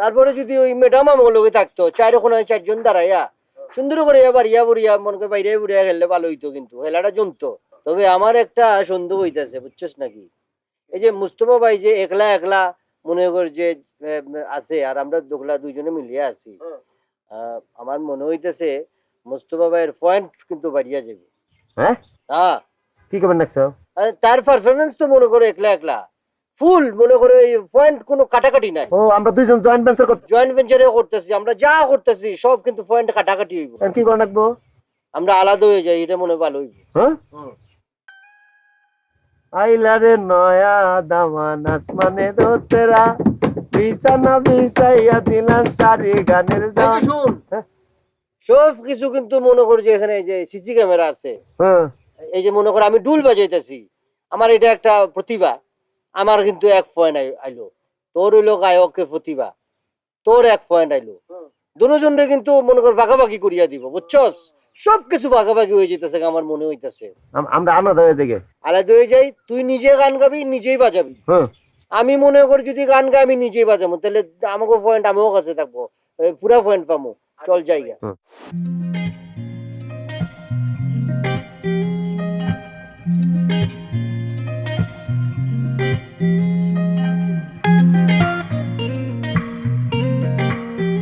তারপরে যদি ওই ম্যাডাম আমার লগে থাকতো চার ওখানে চারজন দাঁড়াইয়া সুন্দর করে এবার ইয়া বড়িয়া মনে করে বাইরে বুড়িয়া খেললে ভালো হইতো কিন্তু খেলাটা জমতো। তবে আমার একটা সন্দেহ হইতেছে বুঝছস নাকি? এই যে মুস্তফা ভাই যে একলা একলা মনে কর যে আছে আর আমরা দোকলা দুইজনে মিলিয়ে আছি আহ, আমার মনে হইতেছে মুস্তফা ভাইয়ের পয়েন্ট কিন্তু বাড়িয়া যাবে। হ্যাঁ? হ্যাঁ। কি করবেন নাকছো আর তার পারফরমেন্স তো মনে করো একলা একলা। ফুল মনে করো এই পয়েন্ট কোনো কাটাকাটি নাই। ও আমরা দুইজন জয়েন্ট ভেঞ্চার করতে জয়েন্ট ভেঞ্চারে করতেছি আমরা যা করতেছি সব কিন্তু পয়েন্ট কাটাকাটি হইব। কি করে রাখব আমরা আলাদা হয়ে যাই এটা মনে ভালো হইব। হ্যাঁ? আইলারে নয়া দামান আসমানে দোতেরা বিছানা বিছাইয়া দিলাম সারি গানের দাম। শুন। হ্যাঁ? সব কিছু কিন্তু মনে করো যে এখানে যে সিসি ক্যামেরা আছে। হ্যাঁ। এই যে মনে করো আমি ডুল বাজাইতেছি। আমার এটা একটা প্রতিভা। আমার কিন্তু এক পয়েন্ট আইলো। তোর হইল গায়কের প্রতিভা। তোর এক পয়েন্ট আইলো। দুজনরে কিন্তু মনে কর ভাগাভাগি করিয়া দিব বুঝছস? সব কিছু ভাগাভাগি হয়ে যেতেছে আমার মনে হইতেছে। আমরা আলাদা হয়ে যাই আলাদা হয়ে যাই তুই নিজে গান গাবি নিজেই বাজাবি। হ্যাঁ আমি মনে করি যদি গান গাই আমি নিজেই বাজাবো। তাহলে আমাকে পয়েন্ট আমিও কাছে থাকব। পুরা পয়েন্ট পাবো চল জায়গা হুম।